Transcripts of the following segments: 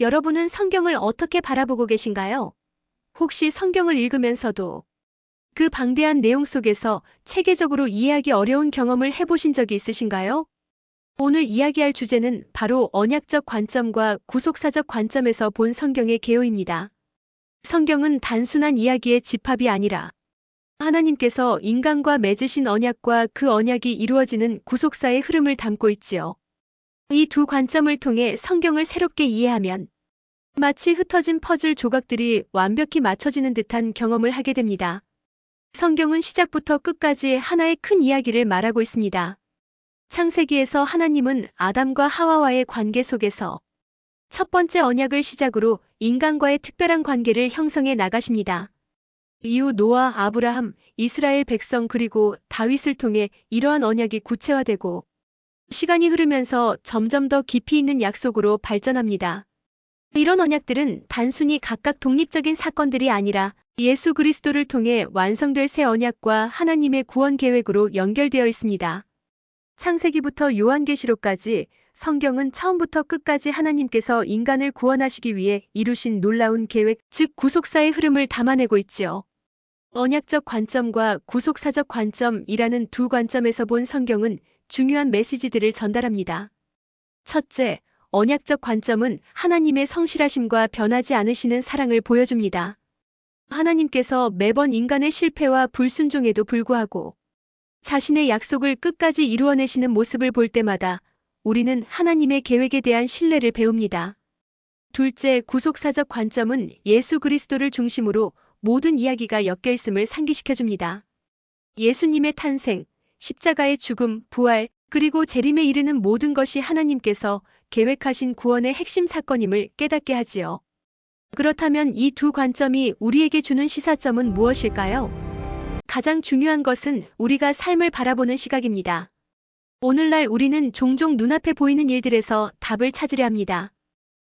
여러분은 성경을 어떻게 바라보고 계신가요? 혹시 성경을 읽으면서도 그 방대한 내용 속에서 체계적으로 이해하기 어려운 경험을 해보신 적이 있으신가요? 오늘 이야기할 주제는 바로 언약적 관점과 구속사적 관점에서 본 성경의 개요입니다. 성경은 단순한 이야기의 집합이 아니라 하나님께서 인간과 맺으신 언약과 그 언약이 이루어지는 구속사의 흐름을 담고 있지요. 이 두 관점을 통해 성경을 새롭게 이해하면 마치 흩어진 퍼즐 조각들이 완벽히 맞춰지는 듯한 경험을 하게 됩니다. 성경은 시작부터 끝까지 하나의 큰 이야기를 말하고 있습니다. 창세기에서 하나님은 아담과 하와와의 관계 속에서 첫 번째 언약을 시작으로 인간과의 특별한 관계를 형성해 나가십니다. 이후 노아, 아브라함, 이스라엘 백성 그리고 다윗을 통해 이러한 언약이 구체화되고 시간이 흐르면서 점점 더 깊이 있는 약속으로 발전합니다. 이런 언약들은 단순히 각각 독립적인 사건들이 아니라 예수 그리스도를 통해 완성될 새 언약과 하나님의 구원 계획으로 연결되어 있습니다. 창세기부터 요한계시록까지 성경은 처음부터 끝까지 하나님께서 인간을 구원하시기 위해 이루신 놀라운 계획, 즉 구속사의 흐름을 담아내고 있지요. 언약적 관점과 구속사적 관점이라는 두 관점에서 본 성경은 중요한 메시지들을 전달합니다. 첫째, 언약적 관점은 하나님의 성실하심과 변하지 않으시는 사랑을 보여줍니다. 하나님께서 매번 인간의 실패와 불순종에도 불구하고 자신의 약속을 끝까지 이루어내시는 모습을 볼 때마다 우리는 하나님의 계획에 대한 신뢰를 배웁니다. 둘째, 구속사적 관점은 예수 그리스도를 중심으로 모든 이야기가 엮여 있음을 상기시켜줍니다. 예수님의 탄생, 십자가의 죽음, 부활, 그리고 재림에 이르는 모든 것이 하나님께서 계획하신 구원의 핵심 사건임을 깨닫게 하지요. 그렇다면 이 두 관점이 우리에게 주는 시사점은 무엇일까요? 가장 중요한 것은 우리가 삶을 바라보는 시각입니다. 오늘날 우리는 종종 눈앞에 보이는 일들에서 답을 찾으려 합니다.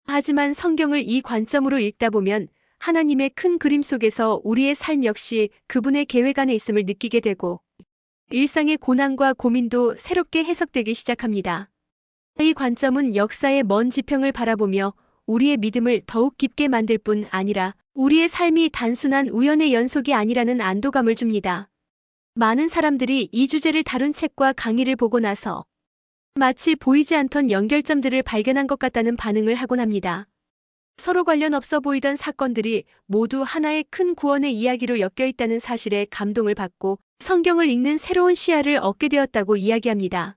하지만 성경을 이 관점으로 읽다 보면 하나님의 큰 그림 속에서 우리의 삶 역시 그분의 계획 안에 있음을 느끼게 되고 일상의 고난과 고민도 새롭게 해석되기 시작합니다. 이 관점은 역사의 먼 지평을 바라보며 우리의 믿음을 더욱 깊게 만들 뿐 아니라 우리의 삶이 단순한 우연의 연속이 아니라는 안도감을 줍니다. 많은 사람들이 이 주제를 다룬 책과 강의를 보고 나서 마치 보이지 않던 연결점들을 발견한 것 같다는 반응을 하곤 합니다. 서로 관련 없어 보이던 사건들이 모두 하나의 큰 구원의 이야기로 엮여 있다는 사실에 감동을 받고 성경을 읽는 새로운 시야를 얻게 되었다고 이야기합니다.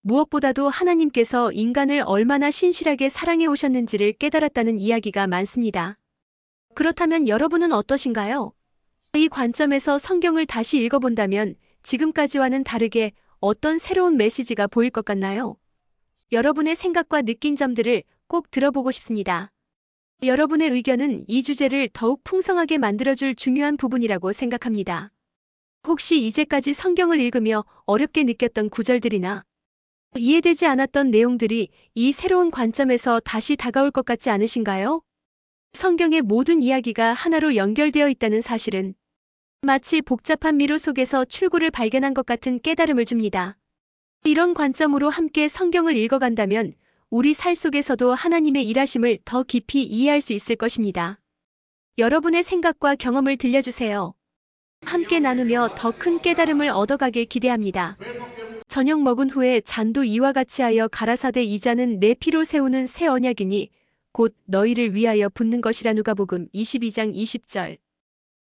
무엇보다도 하나님께서 인간을 얼마나 신실하게 사랑해 오셨는지를 깨달았다는 이야기가 많습니다. 그렇다면 여러분은 어떠신가요? 이 관점에서 성경을 다시 읽어본다면 지금까지와는 다르게 어떤 새로운 메시지가 보일 것 같나요? 여러분의 생각과 느낀 점들을 꼭 들어보고 싶습니다. 여러분의 의견은 이 주제를 더욱 풍성하게 만들어줄 중요한 부분이라고 생각합니다. 혹시 이제까지 성경을 읽으며 어렵게 느꼈던 구절들이나 이해되지 않았던 내용들이 이 새로운 관점에서 다시 다가올 것 같지 않으신가요? 성경의 모든 이야기가 하나로 연결되어 있다는 사실은 마치 복잡한 미로 속에서 출구를 발견한 것 같은 깨달음을 줍니다. 이런 관점으로 함께 성경을 읽어간다면 우리 살 속에서도 하나님의 일하심을 더 깊이 이해할 수 있을 것입니다. 여러분의 생각과 경험을 들려주세요. 함께 나누며 더 큰 깨달음을 얻어가길 기대합니다. 저녁 먹은 후에 잔도 이와 같이 하여 가라사대 이자는 내 피로 세우는 새 언약이니 곧 너희를 위하여 붙는 것이라 누가복음 22장 20절.